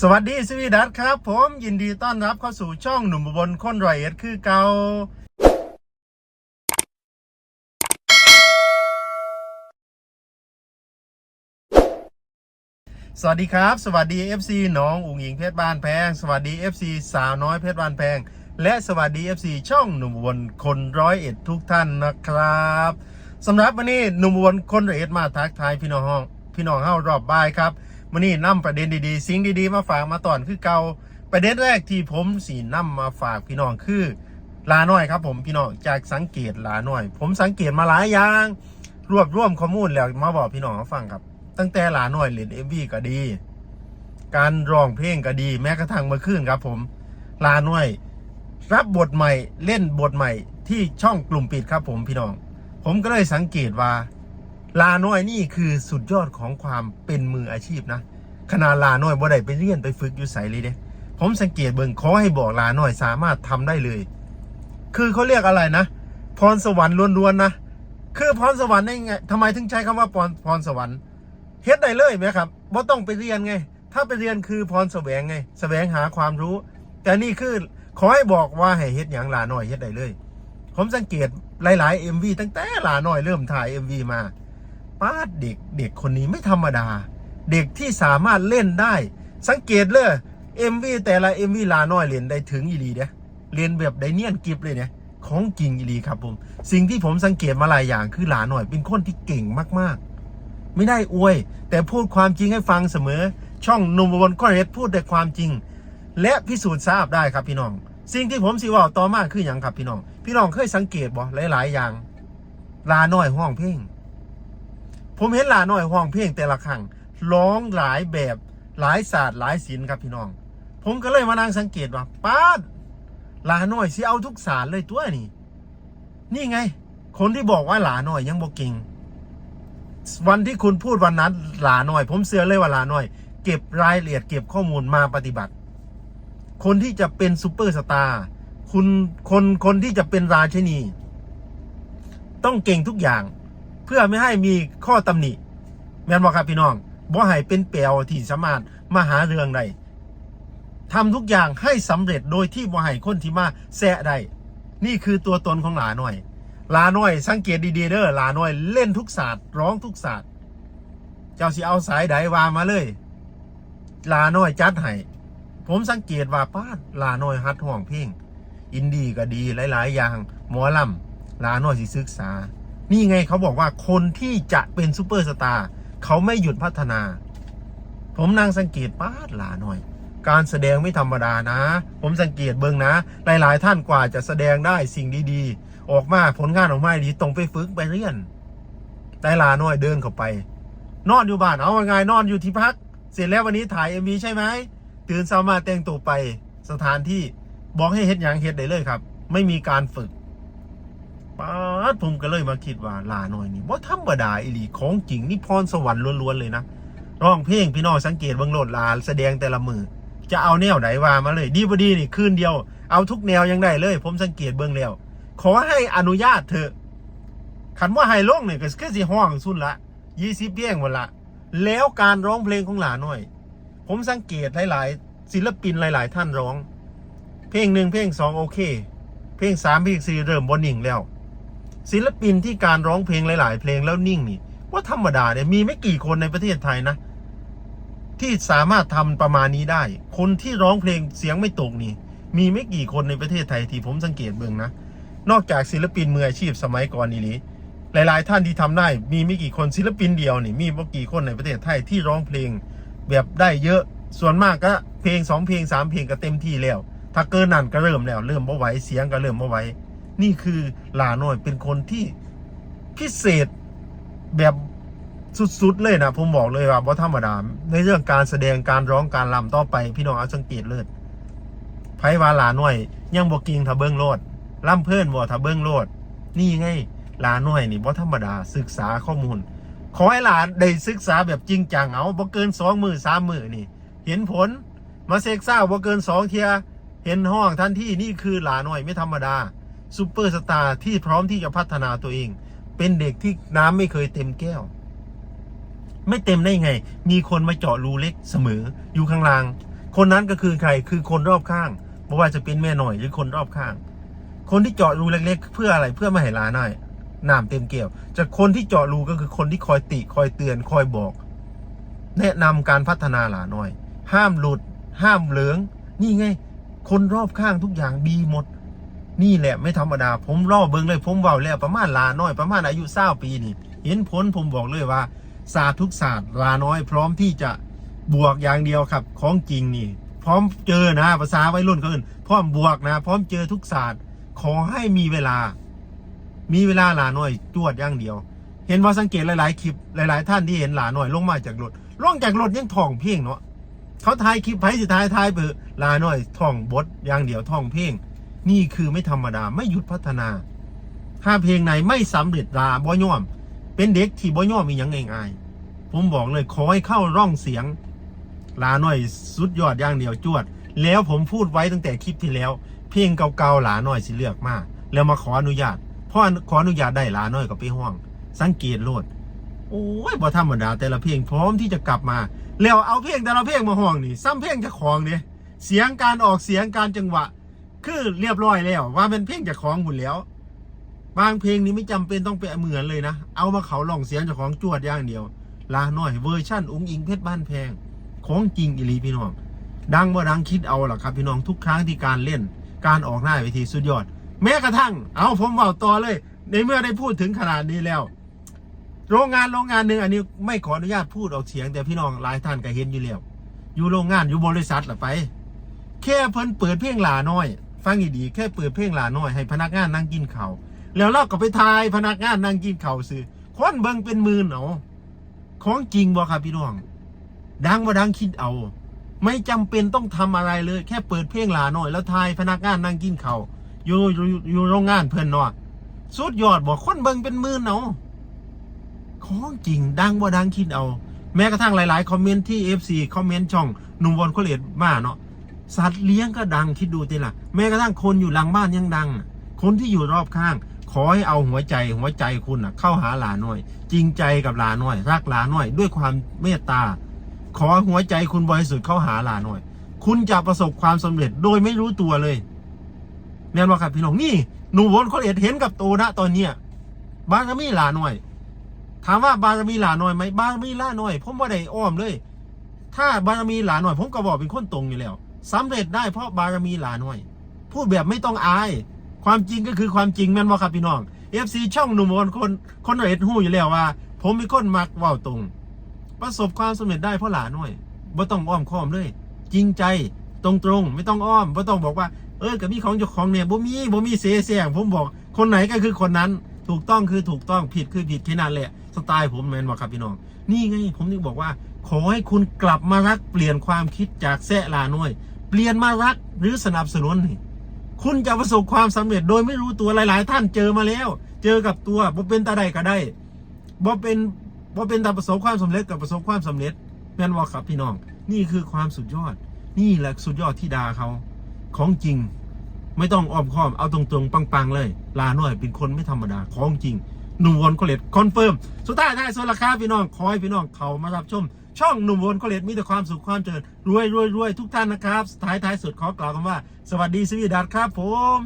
สวัสดีสวีดัสครับ ผมยินดีต้อนรับเข้าสู่ช่องหนุ่มอุบนคนรอยเอ็ดคือเกาสวัสดีครับ สวัสดี FC น้องอุ๋งอิงเพชรบ้านแพง สวัสดี FC สาวน้อยเพชรบ้านแพง และสวัสดี FC ช่องหนุ่มอุบนคนร้อยเอ็ดทุกท่านนะครับสำหรับวันนี้หนุ่มอุบลคนร้อยเอ็ดมาทักทายพี่น้องห้องพี่น้องเฮารอบบ่ายครับ มื่อนี้นำประเด็นดีๆ สิ่งดีๆ มาฝากมาตอนคือเกาประเด็นแรกที่ผมสีนำมาฝากพี่น้องคือลาหน้อยครับ ผมพี่น้องจากสังเกตลาหน้อย ผมสังเกตมาหลายอย่าง รวบรวมข้อมูลแล้วมาบอกพี่น้องเขาฟังครับ ตั้งแต่ลาหน้อยเล่นเอ็มวีก็ดี การร้องเพลงก็ดี แม้กระทั่งเมื่อคืนครับ ผมลาหน้อย รับบทใหม่เล่นบทใหม่ที่ช่องกลุ่มปิดครับ ผมพี่น้อง ผมก็เลยสังเกตว่า ลาน้อยนี่คือสุดยอดของความเป็นมืออาชีพนะขนาดลาน้อยบ่ได้ไปเรียนไปฝึกอยู่ใสเลยเด้ผมสังเกตเบิ่งขอให้บอกลาน้อยสามารถทำได้เลย คือเขาเรียกอะไรนะ พรสวรรค์ล้วนๆนะคือพรสวรรค์ได้ไงทำไมถึงใช้คำว่าพรพรสวรรค์เฮ็ดได้เลยไหมครับบ่ต้องไปเรียนไง ถ้าไปเรียนคือพรแสวงไง แสวงหาความรู้ แต่นี่คือขอให้บอกว่าให้เฮ็ดอย่างลาน้อยเฮ็ดได้เลย ผมสังเกตหลายๆ MV ตั้งแต่ลาน้อยเริ่มถ่าย MV มา ป้าเด็กเด็กคนนี้ไม่ธรรมดา เด็กที่สามารถเล่นได้ สังเกตเลยเอ็มวีแต่ละเอ็มวีลาน้อยเล่นได้ถึงอีหลีเด้เล่นแบบได้เนียนกิบเลยเนี่ยของจริงอีหลีครับผม สิ่งที่ผมสังเกตมาหลายอย่างคือลาหน้อยเป็นคนที่เก่งมากๆ ไม่ได้อวย แต่พูดความจริงให้ฟังเสมอ ช่องหนุ่มบนก็เรดพูดแต่ความจริง และพิสูจน์ทราบได้ครับพี่น้อง สิ่งที่ผมสิว่าต่อมาคืออย่างครับพี่น้อง พี่น้องเคยสังเกตบ่หลายๆอย่างลาน้อยห้องเพลง ผมเห็นหลาน้อยห้องเพลงแต่ละครั้งร้องหลายแบบหลายศาสตร์หลายศิลป์ครับพี่น้อง ผมก็เลยมานั่งสังเกตว่าป้าหลาน้อยสิเอาทุกศาสตร์เลยตัวนี่นี่ไง คนที่บอกว่าหลาน้อยยังบอกเก่งวันที่คุณพูดวันนั้นหลาน้อย ผมเชื่อเลยว่าหลาน้อย เก็บรายละเอียดเก็บข้อมูลมาปฏิบัติ คนที่จะเป็นซูเปอร์สตาร์คุณคนคนที่จะเป็นราชินี ต้องเก่งทุกอย่าง เพื่อไม่ให้มีข้อตำหนิแม่นบอกครับพี่น้องบ่ให้เป็นเปลวที่สามารถมาหาเรื่องได้ทำทุกอย่างให้สำเร็จโดยที่บ่ให้คนที่มาแซะได้นี่คือตัวตนของหลาหน่อยลาหน่อย สังเกตดีๆเด้อลาหน่อยเล่นทุกศาสตร์ร้องทุกศาสตร์ เจ้าสิเอาสายใดวามาเลยลาหน่อยจัดให้ผมสังเกตว่าป้าดลาหน่อยฮัดห้องเพลงอินดีก็ดีหลาย ๆ อย่าง หมอลำลาหน่อยสิศึกษา นี่ไงเขาบอกว่าคนที่จะเป็นซูเปอร์สตาร์เขาไม่หยุดพัฒนา ผมนั่งสังเกตป้าดหลาหน่อย การแสดงไม่ธรรมดานะ ผมสังเกตเบิ่งนะ หลายๆ ท่านกว่าจะแสดงได้สิ่งดีๆ ออกมาผลงานออกมาดีตรงไปฝึกไปเรียนแต่หลาหน่อยเดินเข้าไป นอนอยู่บ้านเอาไงนอนอยู่ที่พัก เสร็จแล้ววันนี้ถ่ายเอ็มวีใช่ไหมตื่นเช้ามาแต่งตัวไปสถานที่บอกให้เฮ็ดอย่างเฮ็ดได้เลยครับ ไม่มีการฝึกป้า ดผมก็เลยมาคิดว่าลาหน่อยนี่ว่าธรรมดาอีหลีของจริงนี่พรสวรรค์ล้วนๆเลยนะร้องเพลงพี่น้องสังเกตเบิ่งโลดลาแสดงแต่ละมือจะเอาแนวไหนว่ามาเลย ดีบดีนี่คืนเดียว เอาทุกแนวยังได้เลย ผมสังเกตเบิ่งแล้ว ขอให้อนุญาตเถอะขันว่าไฮลงเนี่ยก็คือสิห้องสุดละยี่สิบเพลงวันละ แล้วการร้องเพลงของหลาหน่อย ผมสังเกตหลายๆ ศิลปินหลาย ๆ ท่านร้อง เพลงหนึ่งเพลงสองโอเค เพลงสามเพลงสี่เริ่มบนหนิ่งแล้ว ศิลปินที่การร้องเพลงหลาย ๆ เพลงแล้วนิ่งนี่ว่าธรรมดาเนี่ยมีไม่กี่คนในประเทศไทยนะ ที่สามารถทำประมาณนี้ได้ คนที่ร้องเพลงเสียงไม่ตกนี่ มีไม่กี่คนในประเทศไทยที่ผมสังเกตเบิ่งนะ นอกจากศิลปินมืออาชีพสมัยก่อนนี่หลีหลาย ๆ ท่านที่ทำได้มีไม่กี่คนศิลปินเดียวนี่มีไม่กี่คนในประเทศไทยที่ร้องเพลงแบบได้เยอะส่วนมากก็เพลงสองเพลงสามเพลงก็เต็มที่แล้ว ถ้าเกินนั่นก็เริ่มแล้ว เริ่มบ่ไหวเสียงก็เริ่มบ่ไหว นี่คือลาหน่อยเป็นคนที่พิเศษแบบสุดๆเลยนะผมบอกเลยว่าว่าธรรมดาในเรื่องการแสดงการร้องการรำต่อไป พี่น้องเอาสังเกตเลยไพ่วาลาหน่อย ยังบอกกิงถ้าเบิ้งโลดล่ำเพื่อนบ่ถ้าเบิ้งโลด นี่ไงลาหน่อยนี่ว่าธรรมดาศึกษาข้อมูล ขอให้หลานได้ศึกษาแบบจริงจังเอาบ่เกินสองมือสามมือนี่ เห็นผลมาเซ็กซ่าบ่เกินสองเทียเห็นห้องทันที่นี่คือหลาหน่อยไม่ธรรมดา ซูเปอร์สตาร์ที่พร้อมที่จะพัฒนาตัวเอง เป็นเด็กที่น้ำไม่เคยเต็มแก้ว ไม่เต็มได้ไง มีคนมาเจาะรูเล็กเสมอ อยู่ข้างล่าง คนนั้นก็คือใครคือคนรอบข้างไม่ว่าจะเป็นแม่หน่อยหรือคนรอบข้าง คนที่เจาะรูเล็กๆ เพื่ออะไรเพื่อไม่ให้ลาหน้อยน้ำเต็มเกลียวจากคนที่เจาะรูก็คือคนที่คอยติคอยเตือนคอยบอก แนะนำการพัฒนาหลาน้อย ห้ามหลุด ห้ามเหลือง นี่ไง คนรอบข้างทุกอย่างดีหมด นี่แหละไม่ธรรมดา ผมรอเบิงเลย ผมเบาแล้วประมาณลาน้อยประมาณอายุเศร้าปีนี่ เห็นผลผมบอกเลยว่า ศาสตร์ทุกศาสตร์ลาน้อยพร้อมที่จะบวกอย่างเดียวครับ ของจริงนี่ พร้อมเจอนะภาษาวัยรุ่นเขาอื่นพร้อมบวกนะ พร้อมเจอทุกศาสตร์ ขอให้มีเวลา มีเวลาลาน้อยจวดอย่างเดียว เห็นว่าสังเกตหลายๆคลิปหลาย ๆ ท่านที่เห็นหลาน้อยลงมาจากรถลงจากรถยังท่องเพลงเนาะเขาถ่ายคลิปไผสิท้ายทายเบอลาน้อยท่องบทอย่างเดียวท่องเพลง นี่คือไม่ธรรมดาไม่หยุดพัฒนา ถ้าเพลงไหนไม่สำเร็จลาบ่ย่อม เป็นเด็กที่บ่ย่อมมีหยังง่ายๆผมบอกเลยขอให้เข้าร่องเสียงลาหน่อยสุดยอดอย่างเดียวจวด แล้วผมพูดไว้ตั้งแต่คลิปที่แล้ว เพลงเก่าๆหลาหน่อยสิเลือกมาแล้วมาขออนุญาตพอขออนุญาตได้หลาหน่อยก็ไปห้อง สังเกตโลดโอ้ยบ่ธรรมดาแต่ละเพลงพร้อมที่จะกลับมา แล้วเอาเพลงแต่ละเพลงมาห้องนี่ซ้ำเพลงจะของเนี่ยเสียงการออกเสียงการจังหวะ คือเรียบร้อยแล้ว ว่าเป็นเพลงเจะของหมดแล้ว บางเพลงนี้ไม่จำเป็นต้องไปเหมือนเลยนะ เอามาเขาลองเสียงจ้าของจวดอย่างเดียว ลาหน่อยเวอร์ชั่นอุ้งอิงเพชรบ้านแพง ของจริงอีหลีพี่น้อง ดังบ่าดังคิดเอาล่ะครับ พี่น้องทุกครั้งที่การเล่น การออกหน้าเวทีสุดยอด แม้กระทั่ง เอาผมบอกต่อเลย ในเมื่อได้พูดถึงขนาดนี้แล้ว โรงงานโรงงานหนึ่งอันนี้ไม่ขออนุญาตพูดออกเสียง แต่พี่น้องหลายท่านก็เห็นอยู่แล้วอยู่โรงงานอยู่บริษัทละไป แค่เพิ่นเปิดเพลงหลาน้อย ฟังดีๆแค่เปิดเพลงหลาน้อยให้พนักงานนั่งกินข้าวแล้วเราก็ไปทายพนักงานนั่งกินข้าวซื้อคนเบิ่งเป็นมื่นเอาของจริงบ่ครับพี่น้อง ดังบ่ดังคิดเอา ไม่จำเป็นต้องทำอะไรเลย แค่เปิดเพลงหลาน้อย แล้วทายพนักงานนั่งกินข้าวอยู่อยู่อยู่โรงงานเพิ่อนเนาะสุดยอดบอกคนเบิ่งเป็นมื่นเอาของจริงดังบ่ดังคิดเอา แม้กระทั่งหลาย ๆ คอมเมนต์ที่ FC คอมเมนต์ช่องหนุ่มวอนโคเลตมาเนาะ สัตว์เลี้ยงก็ดังคิดดูติละแม้กระทั่งคนอยู่หลังบ้านยังดัง คนที่อยู่รอบข้าง ขอให้เอาหัวใจหัวใจคุณนะเข้าหาหลาน้อย จริงใจกับหลาน้อย รักหลาน้อย ด้วยความเมตตา ขอหัวใจคุณบริสุทธิ์เข้าหาหลาน้อย คุณจะประสบความสำเร็จโดยไม่รู้ตัวเลยแม่นว่าครับพี่น้องนี่หนูวนคนเอ็ดเห็นกับโตนะตอนเนี้ยบารมีหลาน้อย ถามว่าบารมีหลาน้อยไหมบารมีหลาน้อย ผมว่าได้อ้อมเลย ถ้าบารมีหลาน้อย ผมก็บอกเป็นคนตรงอยู่แล้ว สำเร็จได้เพราะบารมีหลาน้อย พูดแบบไม่ต้องอาย ความจริงก็คือความจริงแม่นว่าครับพี่น้อง FC ช่องหนุ่มคนคนคนเอ็ดหู้อยู่แล้วว่า ผมเป็นคนมักว้าตรง ประสบความสำเร็จได้เพราะหลาน้อยบ่ต้องอ้อมค้อมเลย จริงใจตรงตรงๆไม่ต้องอ้อมบ่ต้องบอกว่า เออกับมีของเจ้าของเนี่ยบ่มีบ่มีเสียเสียงผมบอกคนไหนก็คือคนนั้นถูกต้องคือถูกต้องผิดคือผิดแค่นั้นแหละสไตล์ผมแมนว่าครับพี่น้อง นี่ไงผมถึงบอกว่า ขอให้คุณกลับมารักเปลี่ยนความคิดจากแซะลาน้อย ลี่ยนมารักหรือสนับสนุน คุณจะประสบความสำเร็จโดยไม่รู้ตัวหลาย ๆ ท่านเจอมาแล้ว เจอกับตัวบ่เป็นตาใดก็ได้บ่เป็นบ่เป็นตาประสบความสำเร็จกับประสบความสำเร็จแม่นว่าครับพี่น้อง นี่คือความสุดยอด นี่แหละสุดยอดที่ดาเขา ของจริง ไม่ต้องอ้อมค้อมเอาตรงๆปังๆเลย ลาหน่อยเป็นคนไม่ธรรมดาของจริงหนุ่มวนโคเลตคอนเฟิร์มสุดท้ายท้ายสุดราคาพี่น้องขอให้พี่น้องเขามารับชม ช่องหนุ่มวนโคเลตมีแต่ความสุขความเจริญรวยรวยรวยทุกท่านนะครับท้ายท้ายสุดขอกล่าวคำว่า สวัสดีสวีดัตครับผม